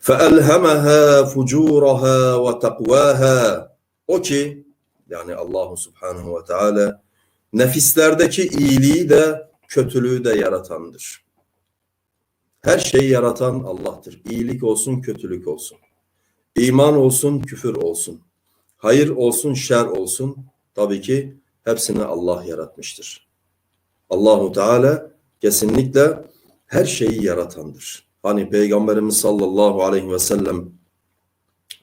فَاَلْهَمَهَا فُجُورَهَا وَتَقْوَاهَا O ki yani Allahu Subhanahu ve Teala nefislerdeki iyiliği de kötülüğü de yaratandır. Her şeyi yaratan Allah'tır. İyilik olsun, kötülük olsun. İman olsun, küfür olsun. Hayır olsun, şer olsun. Tabii ki hepsini Allah yaratmıştır. Allahu Teala kesinlikle her şeyi yaratandır. Hani Peygamberimiz sallallahu aleyhi ve sellem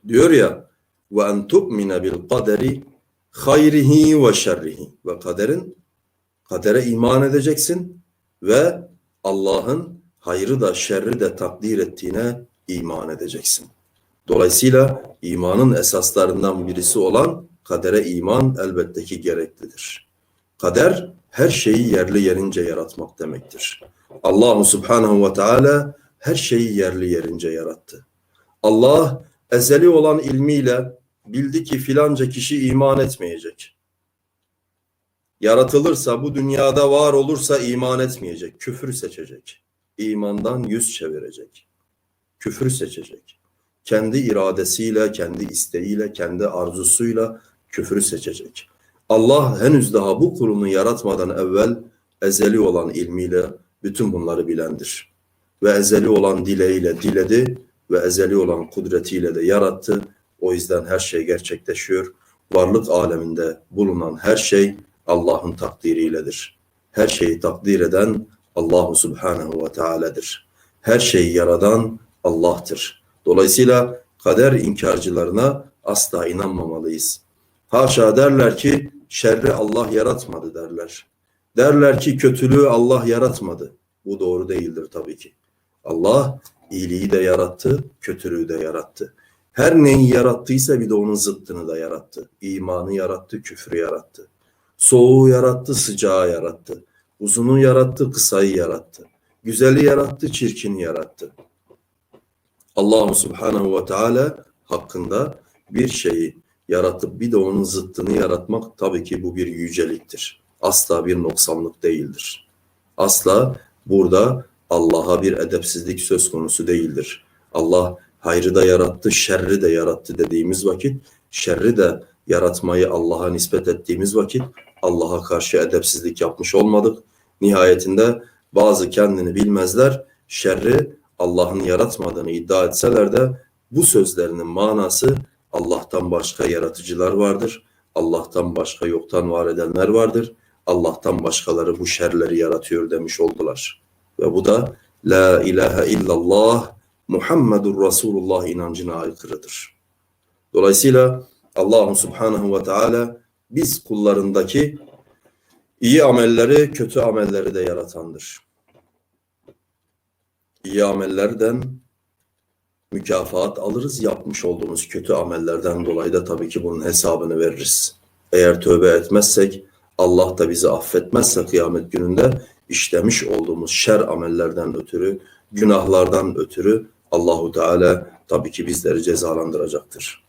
diyor ya ve en tu'mine bil kaderi hayrihi ve şerrihi ve kaderin kadere iman edeceksin ve Allah'ın hayrı da şerri de takdir ettiğine iman edeceksin. Dolayısıyla imanın esaslarından birisi olan kadere iman elbette ki gereklidir. Kader her şeyi yerli yerince yaratmak demektir. Allahu Subhanahu ve Teala her şeyi yerli yerince yarattı. Allah ezeli olan ilmiyle bildi ki filanca kişi iman etmeyecek. Yaratılırsa bu dünyada var olursa iman etmeyecek. Küfür seçecek. İmandan yüz çevirecek. Küfür seçecek. Kendi iradesiyle, kendi isteğiyle, kendi arzusuyla küfrü seçecek. Allah henüz daha bu kulunu yaratmadan evvel ezeli olan ilmiyle bütün bunları bilendir. Ve ezeli olan dileğiyle diledi ve ezeli olan kudretiyle de yarattı. O yüzden her şey gerçekleşiyor. Varlık aleminde bulunan her şey Allah'ın takdiriyledir. Her şeyi takdir eden Allahu Subhanahu ve Teala'dır. Her şeyi yaradan Allah'tır. Dolayısıyla kader inkarcılarına asla inanmamalıyız. Haşa derler ki şerri Allah yaratmadı derler. Derler ki kötülüğü Allah yaratmadı. Bu doğru değildir tabii ki. Allah iyiliği de yarattı, kötülüğü de yarattı. Her neyi yarattıysa bir de onun zıttını da yarattı. İmanı yarattı, küfrü yarattı. Soğuğu yarattı, sıcağı yarattı. Uzunu yarattı, kısayı yarattı. Güzeli yarattı, çirkini yarattı. Allahu Subhanahu ve Teala hakkında bir şeyi yaratıp bir de onun zıttını yaratmak tabii ki bu bir yüceliktir. Asla bir noksanlık değildir. Asla burada Allah'a bir edepsizlik söz konusu değildir. Allah hayrı da yarattı, şerri de yarattı dediğimiz vakit, şerri de yaratmayı Allah'a nispet ettiğimiz vakit Allah'a karşı edepsizlik yapmış olmadık. Nihayetinde bazı kendini bilmezler, şerri Allah'ın yaratmadığını iddia etseler de bu sözlerinin manası Allah'tan başka yaratıcılar vardır. Allah'tan başka yoktan var edenler vardır. Allah'tan başkaları bu şerleri yaratıyor demiş oldular. Ve bu da La ilahe illallah Muhammedur Resulullah inancına aykırıdır. Dolayısıyla Allah Subhanahu ve Teala biz kullarındaki iyi amelleri, kötü amelleri de yaratandır. İyi amellerden mükafat alırız. Yapmış olduğumuz kötü amellerden dolayı da tabii ki bunun hesabını veririz. Eğer tövbe etmezsek, Allah da bizi affetmezse kıyamet gününde işlemiş olduğumuz şer amellerden ötürü, günahlardan ötürü Allahu Teala tabii ki bizleri cezalandıracaktır.